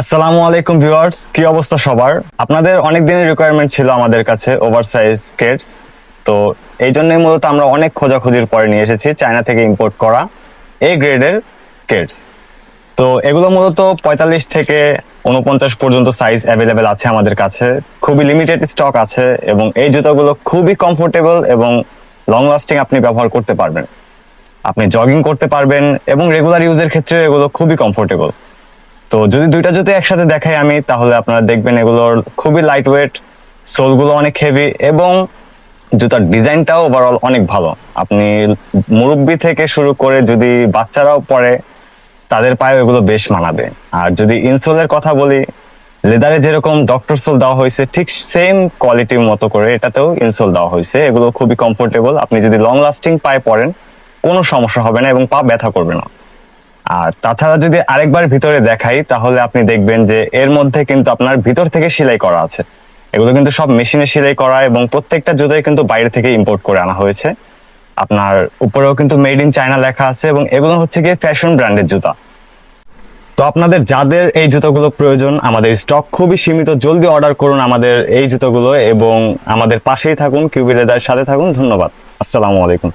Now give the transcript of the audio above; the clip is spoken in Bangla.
আসসালামু আলাইকুম ভিউয়ার্স, কি অবস্থা সবার? আপনাদের অনেক দিনের রিকোয়ারমেন্ট ছিল আমাদের কাছে ওভার সাইজ স্কেটস তো এই জন্যই মূলত আমরা অনেক খোঁজাখুঁজির পরে নিয়ে এসেছি চায়না থেকে ইম্পোর্ট করা এ গ্রেডের কেটস তো এগুলো মূলত পঁয়তাল্লিশ থেকে উনপঞ্চাশ পর্যন্ত সাইজ অ্যাভেলেবেল আছে আমাদের কাছে। খুবই লিমিটেড স্টক আছে এবং এই জুতোগুলো খুবই কমফোর্টেবল এবং লং লাস্টিং আপনি ব্যবহার করতে পারবেন। আপনি জগিং করতে পারবেন এবং রেগুলার ইউজের ক্ষেত্রে এগুলো খুবই কমফোর্টেবল তো যদি দুইটা জুতো একসাথে দেখাই আমি, তাহলে আপনারা দেখবেন এগুলোর খুবই লাইট ওয়েট সোলগুলো অনেক হেভি এবং জুতার ডিজাইনটাও ওভারঅল অনেক ভালো। আপনি মুরব্বি থেকে শুরু করে যদি বাচ্চারাও পরে, তাদের পায়ে এগুলো বেশ মানাবে। আর যদি ইনসোলের কথা বলি লেদারে যেরকম ডক্টর সোল দেওয়া হয়েছে, ঠিক সেম কোয়ালিটির মতো করে এটাতেও ইনসোল দেওয়া হয়েছে। এগুলো খুবই কমফোর্টেবল আপনি যদি লং লাস্টিং পায়ে পরেন, কোনো সমস্যা হবে না এবং পা ব্যথা করবে না। আর তাছাড়া যদি আরেকবার ভিতরে দেখাই, তাহলে আপনি দেখবেন যে এর মধ্যে কিন্তু আপনার ভিতর থেকে সেলাই করা আছে। এগুলো কিন্তু সব মেশিনে সেলাই করা এবং প্রত্যেকটা জুতোই কিন্তু বাইরে থেকে ইম্পোর্ট করে আনা হয়েছে। আপনার উপরেও কিন্তু মেড ইন চায়না লেখা আছে এবং এগুলো হচ্ছে গিয়ে ফ্যাশন ব্র্যান্ডের জুতা। তো আপনাদের যাদের এই জুতোগুলো প্রয়োজন, আমাদের স্টক খুবই সীমিত, জলদি অর্ডার করুন আমাদের এই জুতোগুলো এবং আমাদের পাশেই থাকুন কিউবি লেদার সাথে থাকুন। ধন্যবাদ। আসসালামু আলাইকুম।